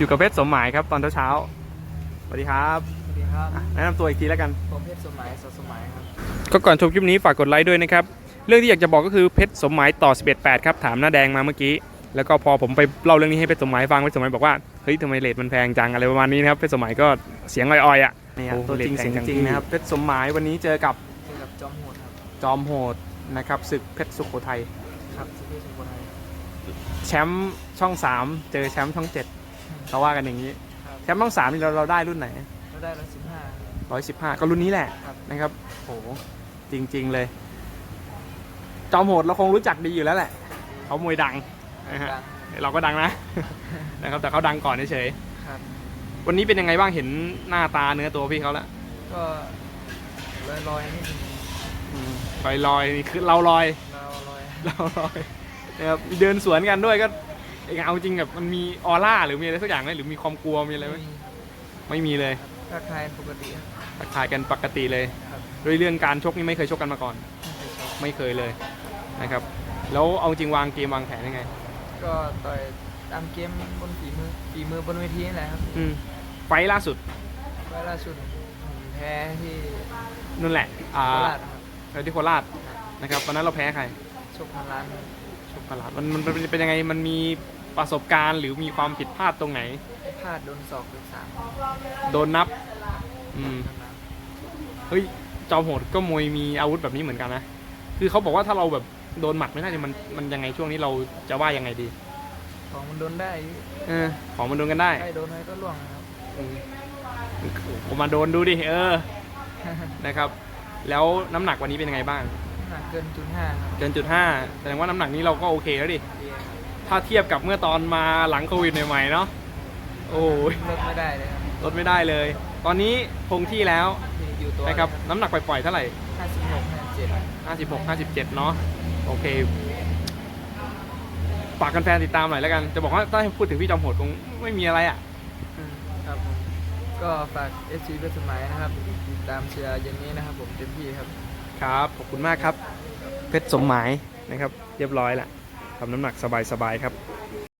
อยู่กับเพชรสมหมายครับตอนเช้าๆสวัสดีครับสวัสดีครับอะแนะนำตัวอีกทีแล้วกัน ผมเพชรสมัยสดสมัยครับ ก็ก่อนชมคลิปนี้ฝากกดไลค์ด้วยนะครับ เรื่องที่อยากจะบอกก็คือเพชรสมหมายต่อ 11.8 ครับ ถามหน้าแดงมาเมื่อกี้ แล้วก็พอผมไปเล่าเรื่องนี้ให้เพชรสมหมายฟังเพชรสมหมายบอกว่า เฮ้ยทำไมเลทมันแพงจังอะไรประมาณนี้นะครับ เพชรสมหมายก็เสียงอ่อยๆอะนี่โอ้ตัวจริงเลทแพเสียงงจังจริงพี่นะครับ เพชรสมหมายวันนี้เจอกับเจอกับจอมโหดครับ จอมโหดนะครับศึกเพชรสุโขทัย ครับที่เพชรสุโขทัย แชมป์ช่อง 3 เจอแชมป์ช่อง 7 เขาว่ากันอย่างนี้ครับ แชมป์ช่อง3นี่เราเราได้รุ่นไหนก็ได้ร้อยสิบห้า115ก็รุ่นนี้แหละครับ นะครับโหจริง ๆเลย จอมโหดเราคงรู้จักดีอยู่แล้วแหละเขามวยดังนะฮะดังเราก็ดังนะ นะครับแต่เขาดังก่อนเฉยครับ ๆวันนี้เป็นยังไงบ้างเห็นหน้าตาเนื้อตัวพี่เขาแล้วก็ลอยลอยๆนิดนึงลอยลอยๆนี่คือเราลอย เราลอย เราลอยนะครับเดินสวนกันด้วยก็ เองเอาจริงแบบมันมีออร่าหรือมีอะไรสักอย่างไหมหรือมีความกลัวมีอะไรไหมมีไม่มีเลยทักทายปกติครับทักทายกันปกติเลยครับโดยเรื่องการชกนี่ไม่เคยชกกันมาก่อนไม่เคยชอบไม่เคยเลยนะครับ แล้วเอาจริงวางเกมวางแผนยังไง ก็ต่อยตามเกมบนฝีมือฝีมือบนเวทีนี่แหละครับอืมไฟล์ล่าสุดเวลาสุดผมแพ้ที่นั่นแหละอ่าโคราชครับไปที่โคราชนะครับตอนนั้นเราแพ้ใครชกพันล้าน ครับชกโคราชมันมันเป็นเป็นยังไงมันมีประสบการณ์ หรือมีความผิดพลาดตรงไหน พลาดโดนศอกโดนสามโดนนับ อืม เฮ้ยจอมโหดก็มวยมีอาวุธแบบนี้เหมือนกันนะ คือเขาบอกว่าถ้าเราแบบโดนหมัดไม่ได้เนี่ยมันมันยังไงช่วงนี้เราจะว่ายังไงดี ของมันโดนได้เออ ของมันโดนกันได้ใครโดนอะไรก็ล่วงนะครับ อืมผมมาโดนดูดิเออ นะครับ แล้วน้ำหนักวันนี้เป็นยังไงบ้าง หนักเกินจุดห้าครับเกินจุดห้าแสดงว่าน้ำหนักนี้เราก็โอเคแล้วดิดีครับถ้าเทียบกับเมื่อตอนมาหลังโควิดใหม่ๆเนาะ โอ้ยเลิกไม่ได้เลยครับลดไม่ได้เลย ตอนนี้คงที่แล้วที่อยู่ตัวนะครับ น้ำหนักปล่อยๆเท่าไหร่ ห้าสิบหกห้าเจ็ด56 57 เนาะโอเคฝากกันแฟนติดตามหน่อยแล้วกัน จะบอกว่าถ้าให้พูดถึงพี่จอมโหดคงไม่มีอะไรอะ ครับผมก็ฝากเอฟซีเป็นสมัยนะครับติดตามเชียร์เย็นนี้นะครับผมเต็มที่ครับ ครับ ขอบคุณมากครับ เพชรสมหมายนะครับ เรียบร้อยละทำน้ำหนักสบายๆครับ